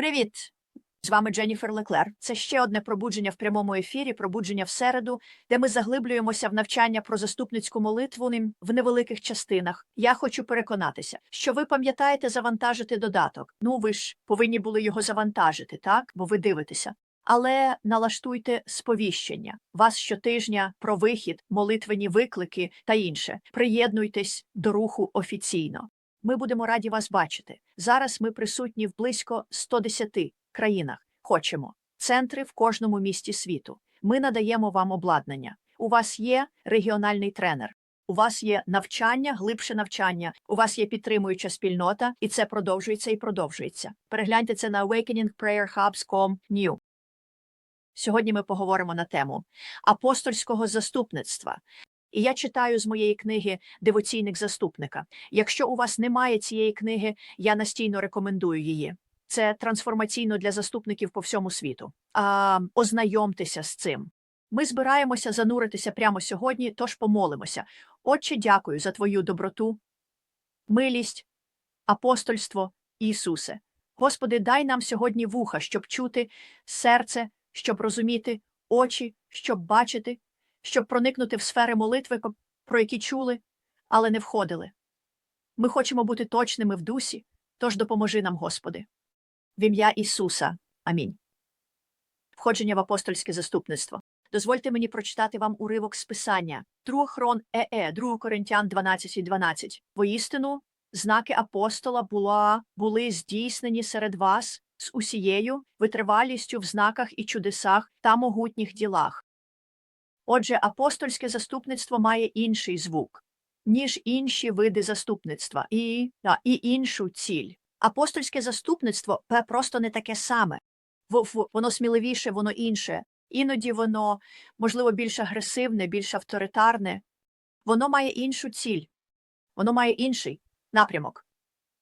Привіт! З вами Дженніфер Леклер. Це ще одне пробудження в прямому ефірі, пробудження в середу, де ми заглиблюємося в навчання про заступницьку молитву в невеликих частинах. Я хочу переконатися, що ви пам'ятаєте завантажити додаток. Ну, ви ж повинні були його завантажити, так? Бо ви дивитеся. Але налаштуйте сповіщення вас щотижня про вихід, молитвені виклики та інше. Приєднуйтесь до руху офіційно. Ми будемо раді вас бачити. Зараз ми присутні в близько 110 країнах. Хочемо центри в кожному місті світу. Ми надаємо вам обладнання. У вас є регіональний тренер. У вас є навчання, глибше навчання. У вас є підтримуюча спільнота, і це продовжується і продовжується. Перегляньте це на awakeningprayerhubs.com new. Сьогодні ми поговоримо на тему апостольського заступництва. І я читаю з моєї книги Девоційник заступника. Якщо у вас немає цієї книги, я настійно рекомендую її. Це трансформаційно для заступників по всьому світу. А, ознайомтеся з цим. Ми збираємося зануритися прямо сьогодні, тож помолимося. Отче, дякую за твою доброту, милість, апостольство, Ісусе. Господи, дай нам сьогодні вуха, щоб чути, серце, щоб розуміти, очі, щоб бачити, щоб проникнути в сфери молитви, про які чули, але не входили. Ми хочемо бути точними в дусі, тож допоможи нам, Господи. В ім'я Ісуса. Амінь. Входження в апостольське заступництво. Дозвольте мені прочитати вам уривок з Писання. 2 Хрон ЕЕ, 2 Коринтян 12 і 12. Воістину, знаки апостола була, були здійснені серед вас з усією витривалістю в знаках і чудесах та могутніх ділах. Отже, апостольське заступництво має інший звук, ніж інші види заступництва, і, та, і іншу ціль. Апостольське заступництво просто не таке саме. Воно сміливіше, воно інше. Іноді воно, можливо, більш агресивне, більш авторитарне. Воно має іншу ціль, воно має інший напрямок.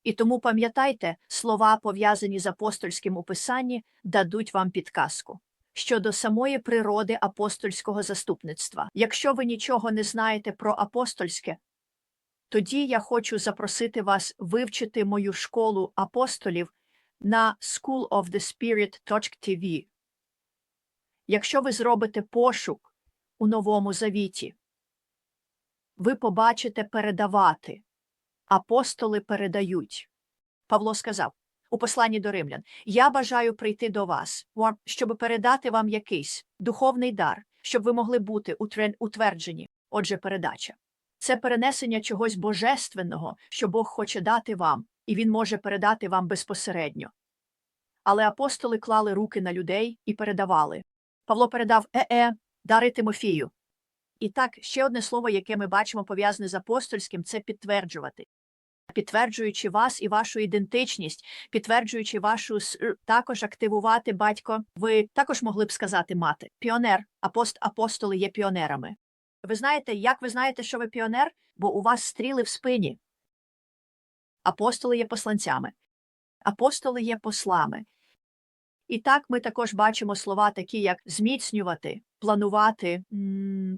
І тому пам'ятайте, слова, пов'язані з апостольським у дадуть вам підказку. Щодо самої природи апостольського заступництва. Якщо ви нічого не знаєте про апостольське, тоді я хочу запросити вас вивчити мою школу апостолів на schoolofthespirit.tv. Якщо ви зробите пошук у Новому Завіті, ви побачите передавати. Апостоли передають. Павло сказав у посланні до римлян: Я бажаю прийти до вас, щоб передати вам якийсь духовний дар, щоб ви могли бути утверджені. Отже, передача. Це перенесення чогось божественного, що Бог хоче дати вам, і Він може передати вам безпосередньо. Але апостоли клали руки на людей і передавали. Павло передав е-е, дари Тимофію. І так, ще одне слово, яке ми бачимо пов'язане з апостольським, це підтверджувати. Підтверджуючи вас і вашу ідентичність, підтверджуючи вашу також активувати батько, ви також могли б сказати мати. Піонер, апост, апостоли є піонерами. Ви знаєте, як ви знаєте, що ви піонер? Бо у вас стріли в спині. Апостоли є посланцями, апостоли є послами. І так ми також бачимо слова такі, як зміцнювати, планувати,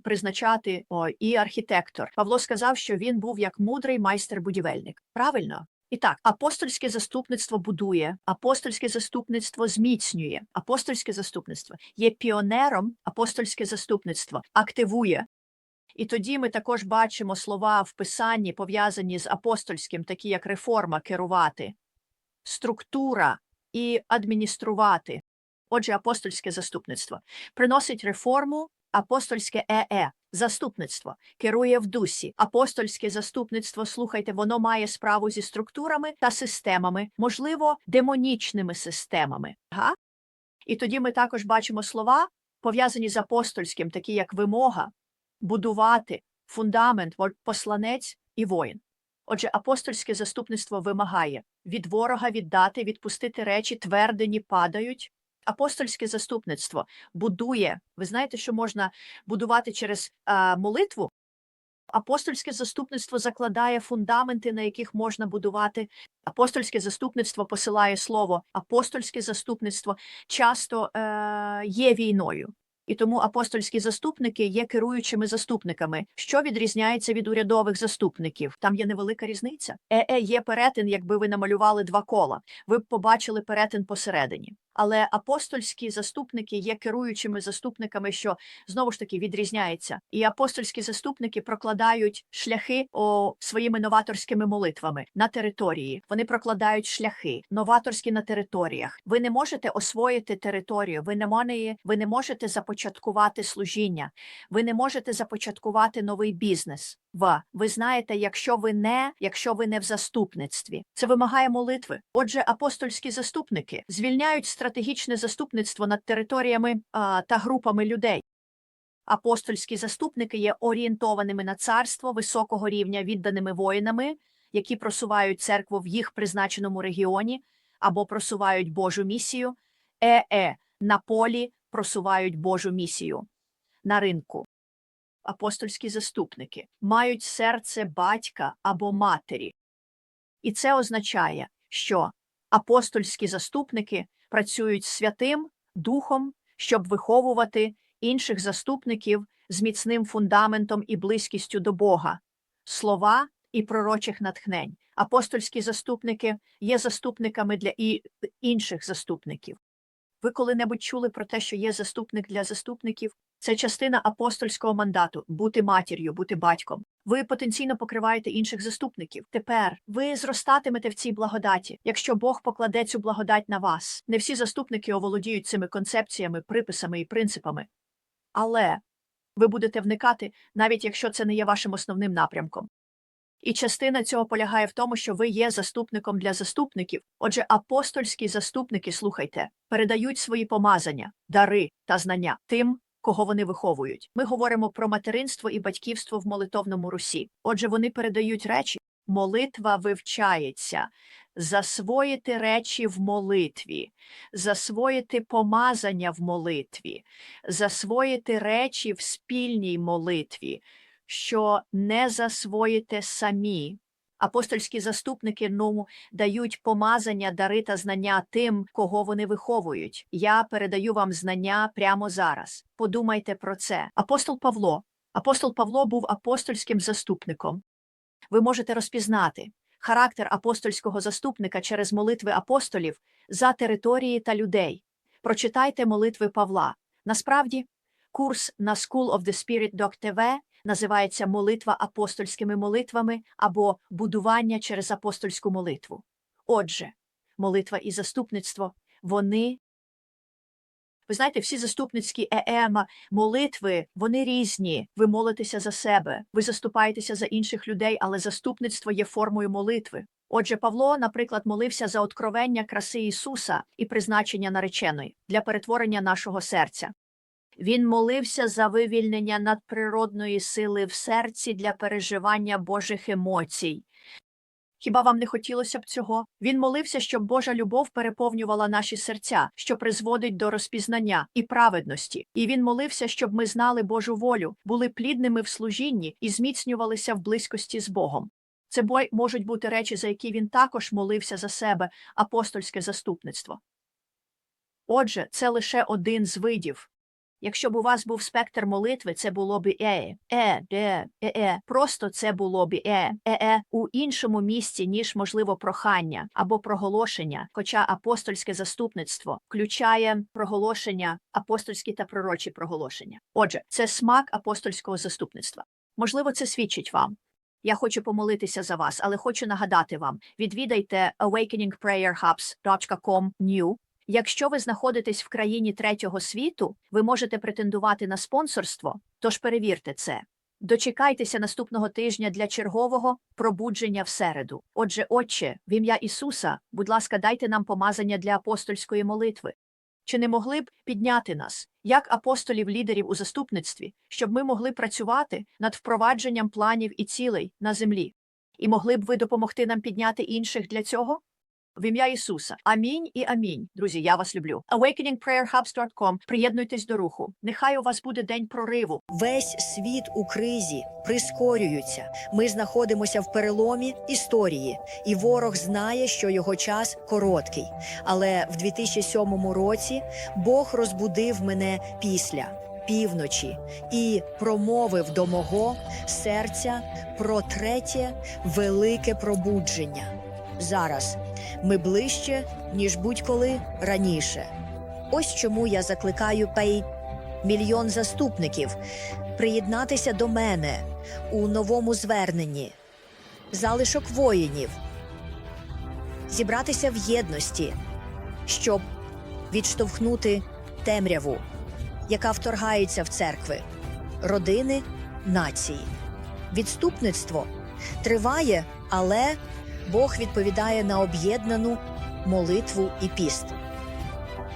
призначати о, і архітектор. Павло сказав, що він був як мудрий майстер-будівельник. Правильно? І так, апостольське заступництво будує, апостольське заступництво зміцнює, апостольське заступництво є піонером, апостольське заступництво активує. І тоді ми також бачимо слова в писанні, пов'язані з апостольським, такі як реформа, керувати, структура і адмініструвати. Отже, апостольське заступництво приносить реформу, апостольське ЕЕ, заступництво, керує в дусі. Апостольське заступництво, слухайте, воно має справу зі структурами та системами, можливо, демонічними системами. Га? І тоді ми також бачимо слова, пов'язані з апостольським, такі як вимога, будувати, фундамент, посланець і воїн. Отже, апостольське заступництво вимагає від ворога віддати, відпустити речі, твердені падають. Апостольське заступництво будує. Ви знаєте, що можна будувати через а, молитву? Апостольське заступництво закладає фундаменти, на яких можна будувати. Апостольське заступництво посилає слово. Апостольське заступництво часто е, є війною. І тому апостольські заступники є керуючими заступниками. Що відрізняється від урядових заступників? Там є невелика різниця. Е, є перетин, якби ви намалювали два кола. Ви б побачили перетин посередині. Але апостольські заступники є керуючими заступниками, що знову ж таки відрізняється. І апостольські заступники прокладають шляхи о, своїми новаторськими молитвами на території. Вони прокладають шляхи новаторські на територіях. Ви не можете освоїти територію. Ви не можете, ви не можете започаткувати служіння. Ви не можете започаткувати новий бізнес. Ва, ви знаєте, якщо ви не, якщо ви не в заступництві, це вимагає молитви. Отже, апостольські заступники звільняють стратегічне заступництво над територіями а, та групами людей. Апостольські заступники є орієнтованими на царство високого рівня відданими воїнами, які просувають церкву в їх призначеному регіоні або просувають Божу місію, е-е на полі просувають Божу місію на ринку апостольські заступники мають серце батька або матері. І це означає, що апостольські заступники працюють Святим Духом, щоб виховувати інших заступників з міцним фундаментом і близькістю до Бога, слова і пророчих натхнень. Апостольські заступники є заступниками для і інших заступників. Ви коли-небудь чули про те, що є заступник для заступників? Це частина апостольського мандату бути матір'ю, бути батьком. Ви потенційно покриваєте інших заступників. Тепер ви зростатимете в цій благодаті, якщо Бог покладе цю благодать на вас. Не всі заступники оволодіють цими концепціями, приписами і принципами. Але ви будете вникати, навіть якщо це не є вашим основним напрямком. І частина цього полягає в тому, що ви є заступником для заступників. Отже, апостольські заступники, слухайте, передають свої помазання, дари та знання тим, кого вони виховують. Ми говоримо про материнство і батьківство в молитовному русі. Отже, вони передають речі. Молитва вивчається, засвоїти речі в молитві, засвоїти помазання в молитві, засвоїти речі в спільній молитві, що не засвоїте самі. Апостольські заступники ну, дають помазання, дари та знання тим, кого вони виховують. Я передаю вам знання прямо зараз. Подумайте про це. Апостол Павло. Апостол Павло був апостольським заступником. Ви можете розпізнати характер апостольського заступника через молитви апостолів за території та людей. Прочитайте молитви Павла. Насправді, курс на School of the Spirit Doc TV називається молитва апостольськими молитвами або будування через апостольську молитву. Отже, молитва і заступництво вони. Ви знаєте, всі заступницькі еема, молитви, вони різні. Ви молитеся за себе, ви заступаєтеся за інших людей, але заступництво є формою молитви. Отже, Павло, наприклад, молився за откровення краси Ісуса і призначення нареченої для перетворення нашого серця. Він молився за вивільнення надприродної сили в серці для переживання Божих емоцій. Хіба вам не хотілося б цього? Він молився, щоб Божа любов переповнювала наші серця, що призводить до розпізнання і праведності. І він молився, щоб ми знали Божу волю, були плідними в служінні і зміцнювалися в близькості з Богом. Це бой можуть бути речі, за які він також молився за себе, апостольське заступництво. Отже, це лише один з видів. Якщо б у вас був спектр молитви, це було б е, е, е, е, е. Просто це було б е, е, е у іншому місці, ніж можливо прохання або проголошення. Хоча апостольське заступництво включає проголошення, апостольські та пророчі проголошення. Отже, це смак апостольського заступництва. Можливо, це свідчить вам. Я хочу помолитися за вас, але хочу нагадати вам: відвідайте awakeningprayerhubs.com new Якщо ви знаходитесь в країні третього світу, ви можете претендувати на спонсорство, тож перевірте це. Дочекайтеся наступного тижня для чергового пробудження в середу. Отже, Отче, в ім'я Ісуса, будь ласка, дайте нам помазання для апостольської молитви. Чи не могли б підняти нас, як апостолів-лідерів у заступництві, щоб ми могли працювати над впровадженням планів і цілей на землі? І могли б ви допомогти нам підняти інших для цього? В ім'я Ісуса. Амінь і амінь. Друзі, я вас люблю. AwakeningPrayerHubs.com. Приєднуйтесь до руху. Нехай у вас буде день прориву. Весь світ у кризі прискорюється. Ми знаходимося в переломі історії, і ворог знає, що його час короткий. Але в 2007 році Бог розбудив мене після. півночі і промовив до мого серця про третє велике пробудження. Зараз ми ближче, ніж будь-коли раніше. Ось чому я закликаю пей мільйон заступників приєднатися до мене у новому зверненні, залишок воїнів, зібратися в єдності, щоб відштовхнути темряву, яка вторгається в церкви, родини, нації. Відступництво триває, але Бог відповідає на об'єднану молитву і піст.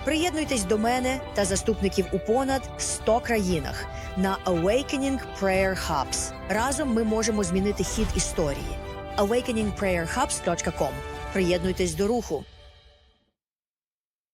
Приєднуйтесь до мене та заступників у понад 100 країнах на Awakening Prayer Hubs. Разом ми можемо змінити хід історії. awakeningprayerhubs.com. Приєднуйтесь до руху.